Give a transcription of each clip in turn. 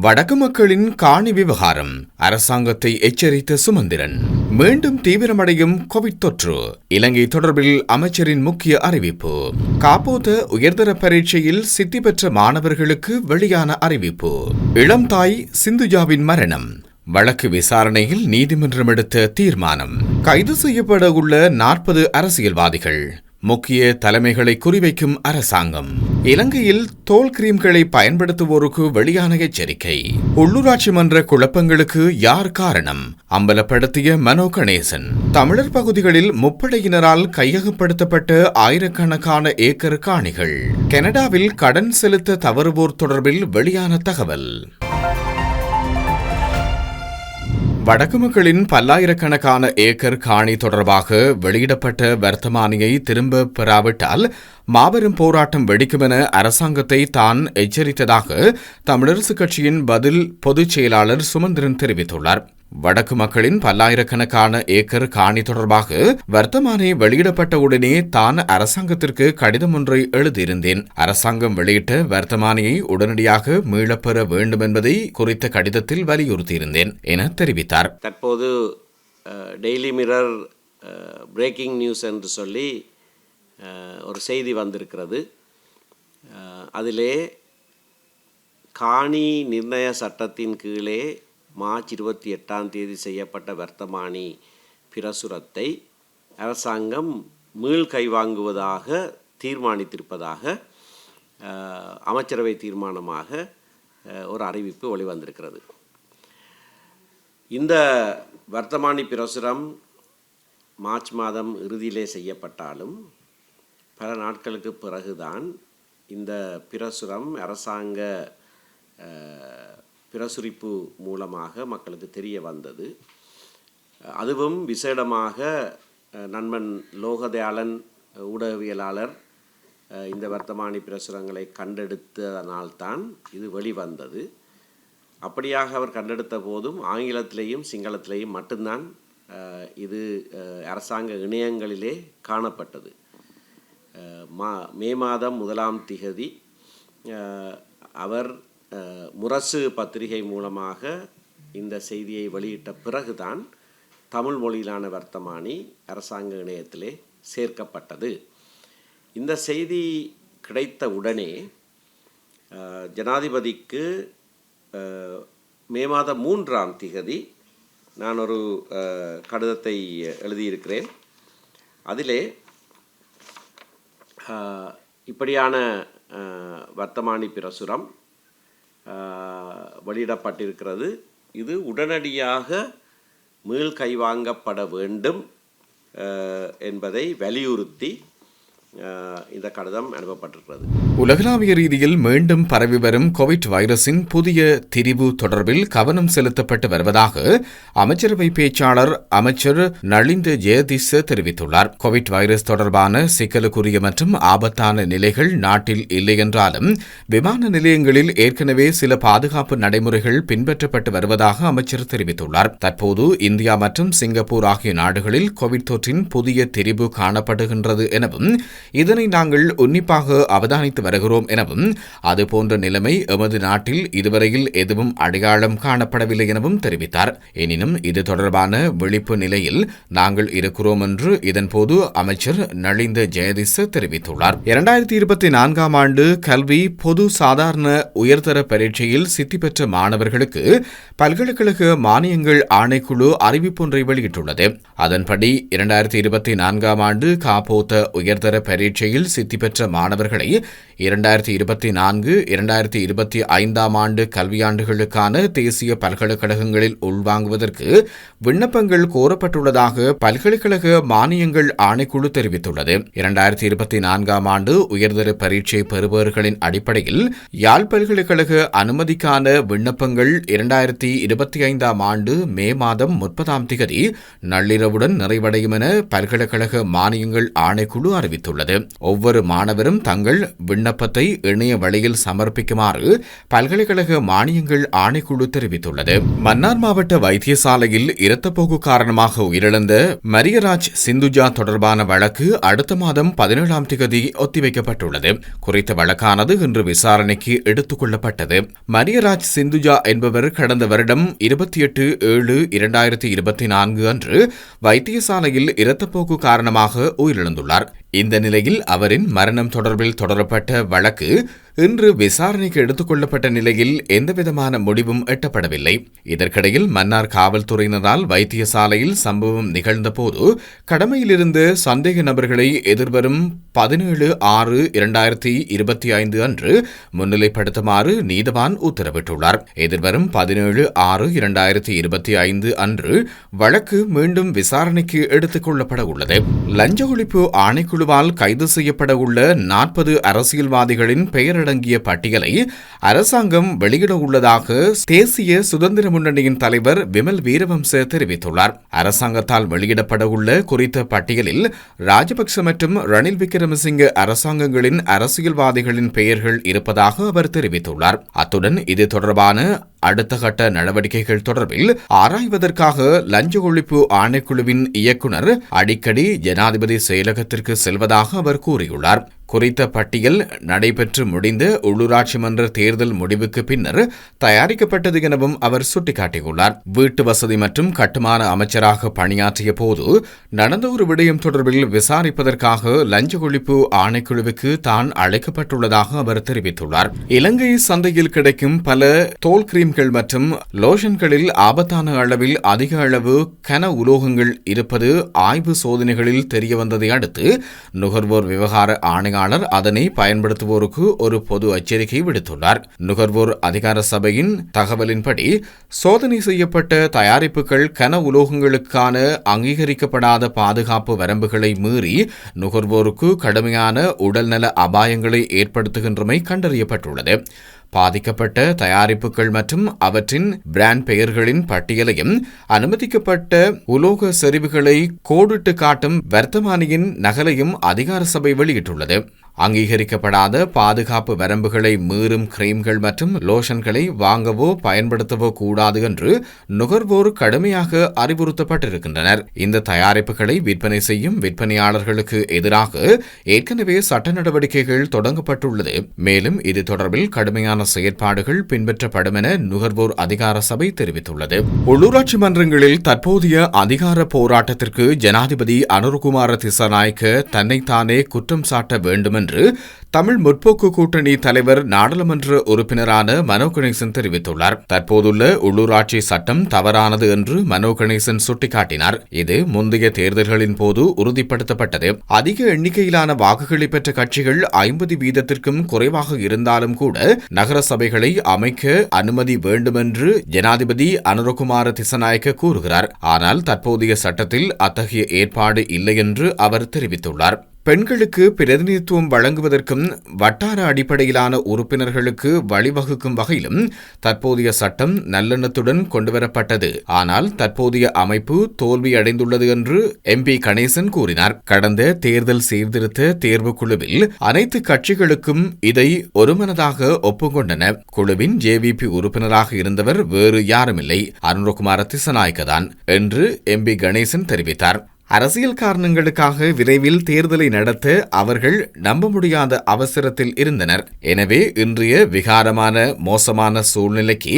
வடக்கு மக்களின் காணி விவகாரம். அரசாங்கத்தை எச்சரித்த சுமந்திரன். மீண்டும் தீவிரமடையும் கோவிட் தொற்று. இலங்கை தொடர்பில் அமைச்சரின் முக்கிய அறிவிப்பு. காப்போத உயர்தர பரீட்சையில் சித்தி பெற்ற மாணவர்களுக்கு வெளியான அறிவிப்பு. இளம் தாய் சிந்துஜாவின் மரணம். வழக்கு விசாரணையில் நீதிமன்றம் எடுத்த தீர்மானம். கைது செய்யப்பட உள்ள நாற்பது அரசியல்வாதிகள். முக்கிய தலைமைகளை குறிவைக்கும் அரசாங்கம். இலங்கையில் தோல் கிரீம்களை பயன்படுத்துவோருக்கு வெளியான எச்சரிக்கை. உள்ளூராட்சி மன்ற குழப்பங்களுக்கு யார் காரணம்? அம்பலப்படுத்திய மனோ கணேசன். தமிழர் பகுதிகளில் முப்படையினரால் கையகப்படுத்தப்பட்ட ஆயிரக்கணக்கான ஏக்கர் காணிகள். கனடாவில் கடன் செலுத்த தவறுவோர் தொடர்பில் வெளியான தகவல். வடக்கு மக்களின் பல்லாயிரக்கணக்கான ஏக்கர் காணி தொடர்பாக வெளியிடப்பட்ட வர்த்தமானியை திரும்ப பெறாவிட்டால் மாபெரும் போராட்டம் வெடிக்கும் என அரசாங்கத்தை தான் எச்சரித்ததாக தமிழரசுக் கட்சியின் பதில் பொதுச் செயலாளர் சுமந்திரன் தெரிவித்துள்ளார். வடக்கு மக்களின் பல்லாயிரக்கணக்கான ஏக்கர் காணி தொடர்பாக வர்த்தமானி வெளியிடப்பட்ட உடனே தான் அரசாங்கத்திற்கு கடிதம் ஒன்றை எழுதியிருந்தேன். அரசாங்கம் வெளியிட்ட வர்த்தமானியை உடனடியாக மீளப்பெற வேண்டும் என்பதை குறித்த கடிதத்தில் வலியுறுத்தியிருந்தேன் என தெரிவித்தார். தற்போது டெய்லி மிரர் பிரேக்கிங் நியூஸ் என்று சொல்லி ஒரு செய்தி வந்திருக்கிறது. அதிலே காணி நிர்ணய சட்டத்தின் கீழே மார்ச் இருபத்தி எட்டாம் தேதி செய்யப்பட்ட வர்த்தமானி பிரசுரத்தை அரசாங்கம் மீள் கைவாங்குவதாக தீர்மானித்திருப்பதாக அமைச்சரவை தீர்மானமாக அஹ், ஒரு அறிவிப்பு வெளிவந்திருக்கிறது. இந்த வர்த்தமானி பிரசுரம் மார்ச் மாதம் இறுதியிலே செய்யப்பட்டாலும் பல நாட்களுக்கு பிறகுதான் இந்த பிரசுரம் அரசாங்க பிரசுரிப்பு மூலமாக மக்களுக்கு தெரிய வந்தது. அதுவும் விசேடமாக நண்பன் லோகதயாளன் ஊடகவியலாளர் இந்த வர்த்தமானி பிரசுரங்களை கண்டெடுத்ததனால்தான் இது வெளிவந்தது. அப்படியாக அவர் கண்டெடுத்த போதும் ஆங்கிலத்திலேயும் சிங்களத்திலேயும் மட்டும்தான் இது அரசாங்க இணையங்களிலே காணப்பட்டது. மா மே மாதம் முதலாம் திகதி அவர் முரசு பத்திரிகை மூலமாக இந்த செய்தியை வெளியிட்ட பிறகுதான் தமிழ் மொழியிலான வர்த்தமானி அரசாங்க இணையத்திலே சேர்க்கப்பட்டது. இந்த செய்தி கிடைத்த உடனே ஜனாதிபதிக்கு மே மாதம் மூன்றாம் திகதி நான் ஒரு கடிதத்தை எழுதியிருக்கிறேன். அதிலே இப்படியான வர்த்தமானி பிரசுரம் வெளியிடப்பட்டிருக்கிறது இது உடனடியாக மீள் கைவாங்கப்பட வேண்டும் என்பதை வலியுறுத்தி இந்த கடிதம் அனுப்பப்பட்டிருக்கிறது. உலகளாவிய ரீதியில் மீண்டும் பரவி வரும் கோவிட் வைரஸின் புதிய திரிவு தொடர்பில் கவனம் செலுத்தப்பட்டு வருவதாக அமைச்சரவை பேச்சாளர் அமைச்சர் நளிந்த ஜெயதிச தெரிவித்துள்ளார். கோவிட் வைரஸ் தொடர்பான சிக்கலுக்குரிய மற்றும் ஆபத்தான நிலைகள் நாட்டில் இல்லை என்றாலும் விமான நிலையங்களில் ஏற்கனவே சில பாதுகாப்பு நடைமுறைகள் பின்பற்றப்பட்டு வருவதாக அமைச்சர் தெரிவித்துள்ளார். தற்போது இந்தியா மற்றும் சிங்கப்பூர் ஆகிய நாடுகளில் கோவிட் தொற்றின் புதிய திரிவு காணப்படுகின்றது எனவும் இதனை நாங்கள் உன்னிப்பாக அவதானித்து வருகிறோம் எனவும் அதுபோன்ற நிலைமை எமது நாட்டில் இதுவரையில் எதுவும் அடையாளம் காணப்படவில்லை எனவும் தெரிவித்தார். எனினும் இது தொடர்பான விழிப்பு நிலையில் நாங்கள் இருக்கிறோம் என்று இதன்போது அமைச்சர் நளிந்த ஜெயதிச தெரிவித்துள்ளார். இரண்டாயிரத்தி இருபத்தி நான்காம் ஆண்டு கல்வி பொது சாதாரண உயர்தர பரீட்சையில் சித்தி பெற்ற மாணவர்களுக்கு பல்கலைக்கழக மானியங்கள் ஆணைக்குழு அறிவிப்பொன்றை வெளியிட்டுள்ளது. அதன்படி இரண்டாயிரத்தி இருபத்தி நான்காம் ஆண்டு காப்போத்த உயர்தர பரீட்சையில் சித்தி பெற்ற மாணவர்களை இரண்டாயிரத்தி இருபத்தி நான்கு இரண்டாயிரத்தி இருபத்தி ஐந்தாம் ஆண்டு கல்வியாண்டுகளுக்கான தேசிய பல்கலைக்கழகங்களில் உள்வாங்குவதற்கு விண்ணப்பங்கள் கோரப்பட்டுள்ளதாக பல்கலைக்கழக மானியங்கள் ஆணைக்குழு தெரிவித்துள்ளது. இரண்டாயிரத்தி இருபத்தி நான்காம் ஆண்டு உயர்தர பரீட்சை பெறுபவர்களின் அடிப்படையில் யாழ் பல்கலைக்கழக அனுமதிக்கான விண்ணப்பங்கள் இரண்டாயிரத்தி இருபத்தி ஐந்தாம் ஆண்டு மே மாதம் முப்பதாம் திகதி நள்ளிரவுடன் நிறைவடையும் என பல்கலைக்கழக மானியங்கள் ஆணைக்குழு அறிவித்துள்ளது. ஒவ்வொரு மாணவரும் தங்கள் விண்ண விண்ணப்பத்தை இணைய வழியில் சமர்ப்பிக்குமாறு பல்கலைக்கழக மானியங்கள் ஆணைக்குழு தெரிவித்துள்ளது. மன்னார் மாவட்ட வைத்தியசாலையில் இரத்தப்போக்கு காரணமாக உயிரிழந்த மரியராஜ் சிந்துஜா தொடர்பான வழக்கு அடுத்த மாதம் பதினேழாம் தேதி ஒத்திவைக்கப்பட்டுள்ளது. குறித்த வழக்கானது இன்று விசாரணைக்கு எடுத்துக் கொள்ளப்பட்டது. மரியராஜ் சிந்துஜா என்பவர் கடந்த வருடம் இருபத்தி எட்டு ஏழு இரண்டாயிரத்தி இருபத்தி நான்கு அன்று வைத்தியசாலையில் இரத்தப்போக்கு காரணமாக உயிரிழந்துள்ளார். இந்த நிலையில் அவரின் மரணம் தொடர்பில் தொடரப்பட்ட வழக்கு இன்று விசாரணைக்கு எடுத்துக் கொள்ளப்பட்ட நிலையில் எந்தவிதமான முடிவும் எட்டப்படவில்லை. இதற்கிடையில் மன்னார் காவல்துறையினரால் வைத்தியசாலையில் சம்பவம் நிகழ்ந்தபோது கடமையிலிருந்து சந்தேக நபர்களை எதிர்வரும் பதினேழு ஆறு இரண்டாயிரத்தி இருபத்தி ஐந்து அன்று முன்னிலைப்படுத்துமாறு நீதவான் உத்தரவிட்டுள்ளார். எதிர்வரும் பதினேழு ஆறு இரண்டாயிரத்தி இருபத்தி ஐந்து அன்று வழக்கு மீண்டும் விசாரணைக்கு எடுத்துக் கொள்ளப்பட உள்ளது. லஞ்ச ஒழிப்பு ஆணைக்குழுவால் கைது செய்யப்பட உள்ள நாற்பது அரசியல்வாதிகளின் பெயரடங்கிய பட்டியலை அரசாங்கம் வெளியிட உள்ளதாக தேசிய சுதந்திர முன்னணியின் தலைவர் விமல் வீரவம்ச தெரிவித்துள்ளார். அரசாங்கத்தால் வெளியிடப்பட உள்ள குறித்த பட்டியலில் ராஜபக்ச மற்றும் ரணில் விக்ரமசிங்க அரசாங்கங்களின் அரசியல்வாதிகளின் பெயர்கள் இருப்பதாக அவர் தெரிவித்துள்ளார். அத்துடன் இது தொடர்பான அடுத்த கட்ட நடவடிக்கைகள் தொடர்பில் ஆராய்வதற்காக லஞ்ச ஒழிப்பு ஆணைக்குழுவின் இயக்குநர் அடிக்கடி ஜனாதிபதி செயலகத்திற்கு செல்வதாக அவர் கூறியுள்ளார். குறித்த பட்டியல் நடைபெற்று முடிந்த உள்ளூராட்சி மன்ற தேர்தல் முடிவுக்கு பின்னர் தயாரிக்கப்பட்டது எனவும் அவர் சுட்டிக்காட்டியுள்ளார். வீட்டு வசதி மற்றும் கட்டுமான அமைச்சராக பணியாற்றிய போது நடந்த ஒரு விடயம் தொடர்பில் விசாரிப்பதற்காக லஞ்ச ஒழிப்பு ஆணைக்குழுவுக்கு தான் அழைக்கப்பட்டுள்ளதாக அவர் தெரிவித்துள்ளார். இலங்கை சந்தையில் கிடைக்கும் பல தோல் கிரீம்கள் மற்றும் லோஷன்களில் ஆபத்தான அளவில் அதிக அளவு கன உலோகங்கள் இருப்பது ஆய்வு சோதனைகளில் தெரியவந்ததை அடுத்து நுகர்வோர் விவகார ஆணைய ஆணையாளர் அதனை பயன்படுத்துவோருக்கு ஒரு பொது எச்சரிக்கை விடுத்துள்ளார். நுகர்வோர் அதிகார சபையின் தகவலின்படி சோதனை செய்யப்பட்ட தயாரிப்புகள் கன உலோகங்களுக்கான அங்கீகரிக்கப்படாத பாதுகாப்பு வரம்புகளை மீறி நுகர்வோருக்கு கடுமையான உடல்நல அபாயங்களை ஏற்படுத்துகின்றமை கண்டறியப்பட்டுள்ளது. பாதிக்கப்பட்ட தயாரிப்புகள் மற்றும் அவற்றின் பிராண்ட் பெயர்களின் பட்டியலையும் அனுமதிக்கப்பட்ட உலோக செறிவுகளை கோடிட்டு காட்டும் வர்த்தமானியின் நகலையும் அதிகார சபை வெளியிட்டுள்ளது. அங்கீகரிக்கப்படாத பாதுகாப்பு வரம்புகளை மீறும் கிரீம்கள் மற்றும் லோஷன்களை வாங்கவோ பயன்படுத்தவோ கூடாது என்று நுகர்வோர் கடுமையாக அறிவுறுத்தப்பட்டிருக்கின்றனர். இந்த தயாரிப்புகளை விற்பனை செய்யும் விற்பனையாளர்களுக்கு எதிராக ஏற்கனவே சட்ட நடவடிக்கைகள் தொடங்கப்பட்டுள்ளது. மேலும் இது தொடர்பில் கடுமையான செயற்பாடுகள் பின்பற்றப்படும் என நுகர்வோர் அதிகார சபை தெரிவித்துள்ளது. உள்ளூராட்சி மன்றங்களில் தற்போதைய அதிகார போராட்டத்திற்கு ஜனாதிபதி அனுர்குமார திசநாயக்க தன்னைத்தானே குற்றம் சாட்ட வேண்டும் என்று தமிழ் முற்போக்கு கூட்டணி தலைவர் நாடாளுமன்ற உறுப்பினரான மனோ கணேசன் தெரிவித்துள்ளார். தற்போதுள்ள உள்ளூராட்சி சட்டம் தவறானது என்று மனோ கணேசன் சுட்டிக்காட்டினார். இது முந்தைய தேர்தல்களின் போது உறுதிப்படுத்தப்பட்டது. அதிக எண்ணிக்கையிலான வாக்குகளை பெற்ற கட்சிகள் ஐம்பது வீதத்திற்கும் குறைவாக இருந்தாலும் கூட நகர சபைகளை அமைக்க அனுமதி வேண்டுமென்று ஜனாதிபதி அனுரகுமார திசநாயக்க கூறுகிறார். ஆனால் தற்போதைய சட்டத்தில் அத்தகைய ஏற்பாடு இல்லை என்று அவர் தெரிவித்துள்ளார். பெண்களுக்கு பிரதிநிதித்துவம் வழங்குவதற்கும் வட்டார அடிப்படையிலான உறுப்பினர்களுக்கு வழிவகுக்கும் வகையிலும் தற்போதைய சட்டம் நல்லெண்ணத்துடன் கொண்டுவரப்பட்டது. ஆனால் தற்போதைய அமைப்பு தோல்வியடைந்துள்ளது என்று எம்பி கணேசன் கூறினார். கடந்த தேர்தல் சீர்திருத்த தேர்வு குழுவில் அனைத்து கட்சிகளுக்கும் இதை ஒருமனதாக ஒப்புக்கொண்டன. குழுவின் ஜேவிபி உறுப்பினராக இருந்தவர் வேறு யாருமில்லை. அருண்குமார திசநாயக்கதான் என்று எம்பி கணேசன் தெரிவித்தார். அரசியல் காரணங்களுக்காக விரைவில் தேர்தலை நடத்த அவர்கள் நம்ப முடியாத அவசரத்தில் இருந்தனர். எனவே இன்றைய விகாரமான மோசமான சூழ்நிலைக்கு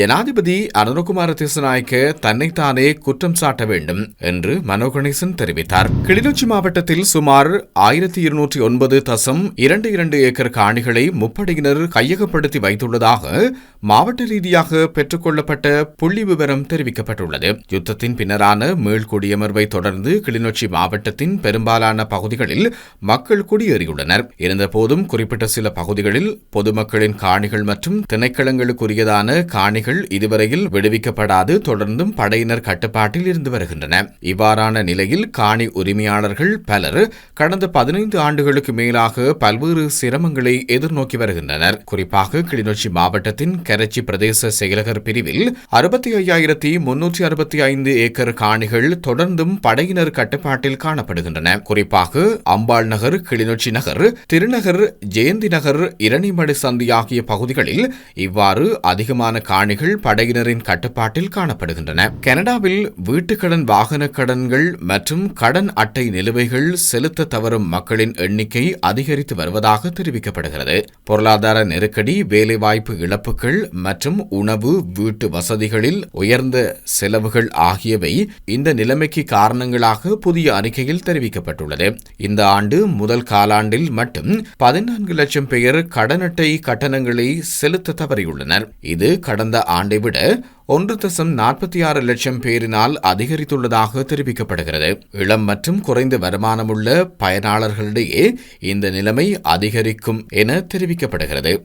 ஜனாதிபதி அருணகுமார திசுநாயக்க தன்னைத்தானே குற்றம் சாட்ட வேண்டும் என்று மனோகணேசன் தெரிவித்தார். கிளிநொச்சி மாவட்டத்தில் சுமார் ஆயிரத்தி இருநூற்றி ஒன்பது தசம் இரண்டு இரண்டு ஏக்கர் காணிகளை முப்படையினர் கையகப்படுத்தி வைத்துள்ளதாக மாவட்ட ரீதியாக பெற்றுக்கொள்ளப்பட்ட புள்ளி விவரம் தெரிவிக்கப்பட்டுள்ளது. யுத்தத்தின் பின்னரான மீள்குடியமர்வை தொடர்ந்து கிளிநொச்சி மாவட்டத்தின் பெரும்பாலான பகுதிகளில் மக்கள் குடியேறியுள்ளனர். இருந்தபோதும் குறிப்பிட்ட சில பகுதிகளில் பொதுமக்களின் காணிகள் மற்றும் திணைக்களங்களுக்குரியதான காணிகள் இதுவரையில் விடுவிக்கப்படாது தொடர்ந்தும் படையினர் கட்டுப்பாட்டில் இருந்து வருகின்றன. இவ்வாறான நிலையில் காணி உரிமையாளர்கள் பலர் கடந்த பதினைந்து ஆண்டுகளுக்கு மேலாக பல்வேறு சிரமங்களை எதிர்நோக்கி வருகின்றனர். குறிப்பாக கிளிநொச்சி மாவட்டத்தின் கரச்சி பிரதேச செயலகர் பிரிவில் அறுபத்தி ஐயாயிரத்தி முன்னூற்றி அறுபத்தி ஐந்து ஏக்கர் காணிகள் தொடர்ந்தும் படையினர் படையினர் கட்டுப்பாட்டில் காணப்படுகின்றன. குறிப்பாக அம்பாள் நகர் கிளிநொச்சி நகர் திருநகர் ஜெயந்தி நகர் இரணிமடு சந்தி ஆகிய பகுதிகளில் இவ்வாறு அதிகமான காணிகள் படையினரின் கட்டுப்பாட்டில் காணப்படுகின்றன. கனடாவில் வீட்டுக்கடன் வாகன கடன்கள் மற்றும் கடன் அட்டை நிலுவைகள் செலுத்த தவறும் மக்களின் எண்ணிக்கை அதிகரித்து வருவதாக தெரிவிக்கப்படுகிறது. பொருளாதார நெருக்கடி வேலைவாய்ப்பு இழப்புகள் மற்றும் உணவு வீட்டு வசதிகளில் உயர்ந்த செலவுகள் ஆகியவை இந்த நிலைமைக்கு காரணங்களாக புதிய அறிக்கையில் தெரிவிக்கப்பட்டுள்ளது. இந்த ஆண்டு முதல் காலாண்டில் மட்டும் பதினான்கு லட்சம் பேர் கடன் அட்டை கட்டணங்களை செலுத்த தவறியுள்ளனர். இது கடந்த ஆண்டை விட ஒன்று தசம் நாற்பத்தி ஆறு லட்சம் பேரினால் அதிகரித்துள்ளதாக தெரிவிக்கப்படுகிறது. இளம் மற்றும் குறைந்த வருமானமுள்ள பயனாளர்களிடையே இந்த நிலைமை அதிகரிக்கும் என தெரிவிக்கப்படுகிறது.